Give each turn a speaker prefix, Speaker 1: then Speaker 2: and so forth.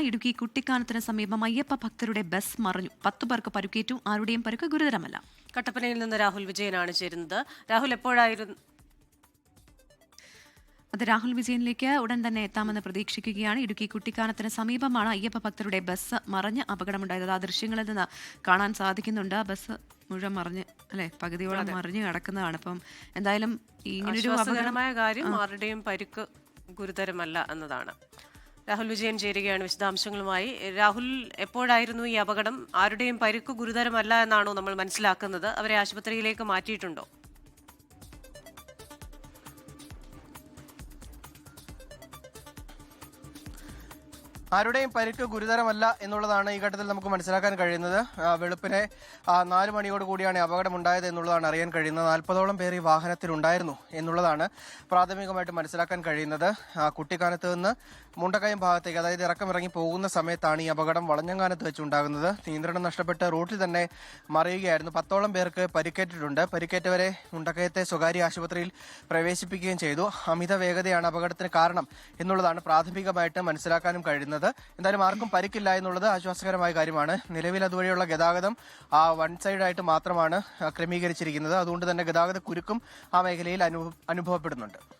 Speaker 1: ഇടുക്കി കുട്ടിക്കാനത്തിന് സമീപം അയ്യപ്പ ഭക്തരുടെ ബസ് മറിഞ്ഞു. പത്തു പേർക്ക് പരുക്കേറ്റു. ആരുടെയും പരുക്ക് ഗുരുതരമല്ല.
Speaker 2: കട്ടപ്പനയിൽ നിന്ന് രാഹുൽ വിജയനാണ് ചേരുന്നത്. രാഹുൽ എപ്പോഴായിരുന്നു?
Speaker 1: അത് രാഹുൽ വിജയനിലേക്ക് ഉടൻ തന്നെ എത്താമെന്ന് പ്രതീക്ഷിക്കുകയാണ്. ഇടുക്കി കുട്ടിക്കാനത്തിന് സമീപമാണ് അയ്യപ്പ ഭക്തരുടെ ബസ് മറിഞ്ഞ് അപകടമുണ്ടായത്. ആ ദൃശ്യങ്ങളിൽ നിന്ന് കാണാൻ സാധിക്കുന്നുണ്ട്. ആ ബസ് മുഴുവൻ മറിഞ്ഞ് അല്ലെ? പകുതിയോളം മറിഞ്ഞ് കിടക്കുന്നതാണ്. അപ്പം എന്തായാലും ഇങ്ങനൊരു
Speaker 2: അപകടമായ കാര്യം ആരുടെയും പരിക്ക് ഗുരുതരമല്ല എന്നതാണ്. രാഹുൽ വിജയൻ ചേരുകയാണ് വിശദാംശങ്ങളുമായി. രാഹുൽ എപ്പോഴായിരുന്നു ഈ അപകടം? ആരുടെയും പരിക്ക് ഗുരുതരമല്ല എന്നാണോ നമ്മൾ മനസ്സിലാക്കുന്നത്? അവരെ ആശുപത്രിയിലേക്ക് മാറ്റിയിട്ടുണ്ടോ?
Speaker 3: ആരുടെയും പരിക്ക് ഗുരുതരമല്ല എന്നുള്ളതാണ് ഈ ഘട്ടത്തിൽ നമുക്ക് മനസ്സിലാക്കാൻ കഴിയുന്നത്. വെളുപ്പിനെ നാല് മണിയോട് കൂടിയാണ് അപകടമുണ്ടായത് എന്നുള്ളതാണ് അറിയാൻ കഴിയുന്നത്. നാൽപ്പതോളം പേർ ഈ വാഹനത്തിലുണ്ടായിരുന്നു എന്നുള്ളതാണ് പ്രാഥമികമായിട്ട് മനസ്സിലാക്കാൻ കഴിയുന്നത്. കുട്ടിക്കാനത്ത് നിന്ന് മുണ്ടക്കയം ഭാഗത്തേക്ക് അതായത് ഇറക്കമിറങ്ങി പോകുന്ന സമയത്താണ് ഈ അപകടം വളഞ്ഞങ്കാനത്ത് വെച്ചുണ്ടാകുന്നത്. നിയന്ത്രണം നഷ്ടപ്പെട്ട് റോട്ടിൽ തന്നെ മറിയുകയായിരുന്നു. പത്തോളം പേർക്ക് പരിക്കേറ്റിട്ടുണ്ട്. പരിക്കേറ്റവരെ മുണ്ടക്കയത്തെ സ്വകാര്യ ആശുപത്രിയിൽ പ്രവേശിപ്പിക്കുകയും ചെയ്തു. അമിത വേഗതയാണ് അപകടത്തിന് കാരണം എന്നുള്ളതാണ് പ്രാഥമികമായിട്ട് മനസ്സിലാക്കാനും കഴിയുന്നത്. എന്തായാലും ആർക്കും പരിക്കില്ല എന്നുള്ളത് ആശ്വാസകരമായ കാര്യമാണ്. നിലവിൽ അതുവഴിയുള്ള ഗതാഗതം ആ വൺ സൈഡായിട്ട് മാത്രമാണ് ക്രമീകരിച്ചിരിക്കുന്നത്. അതുകൊണ്ട് തന്നെ ഗതാഗത കുരുക്കും ആ മേഖലയിൽ അനുഭവപ്പെടുന്നുണ്ട്.